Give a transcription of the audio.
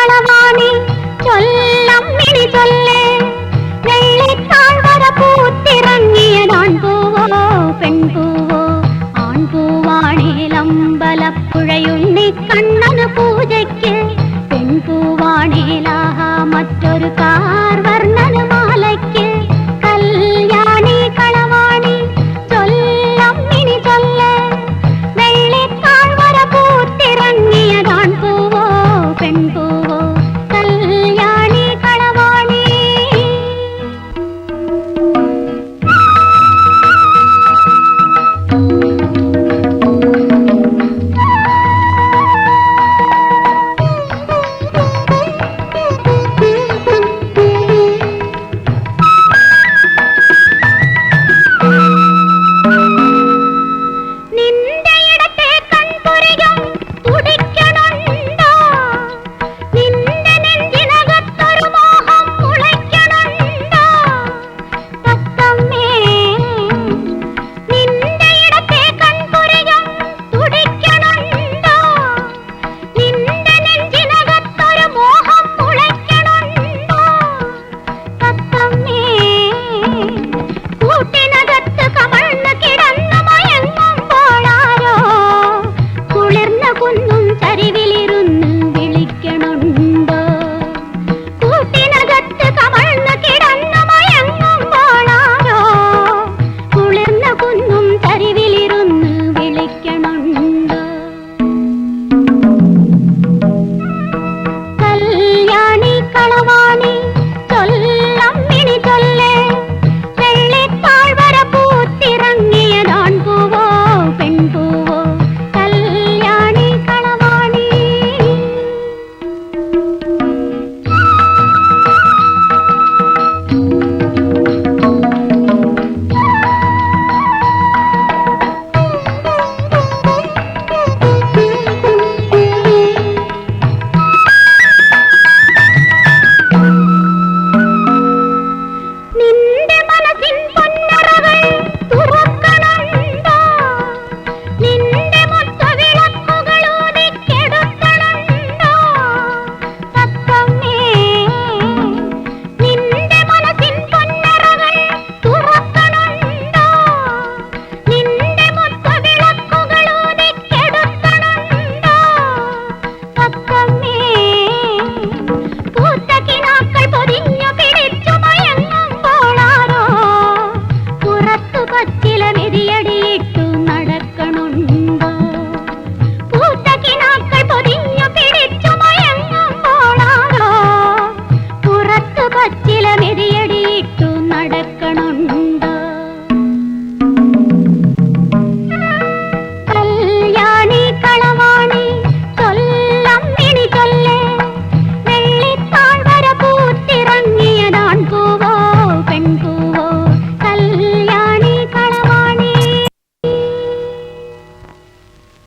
கணவானே சொல்லம்மிடி சொல்லே. வெள்ளைத்தாழ்வர பூத்திறங்கியதான் பூவோ பெண் பூவோ ஆண் பூவானே லம்பல புழையுண்ணி கண்ணனு பூஜைக்கு. பெண் பூவானேலாக மற்றொரு கார்வ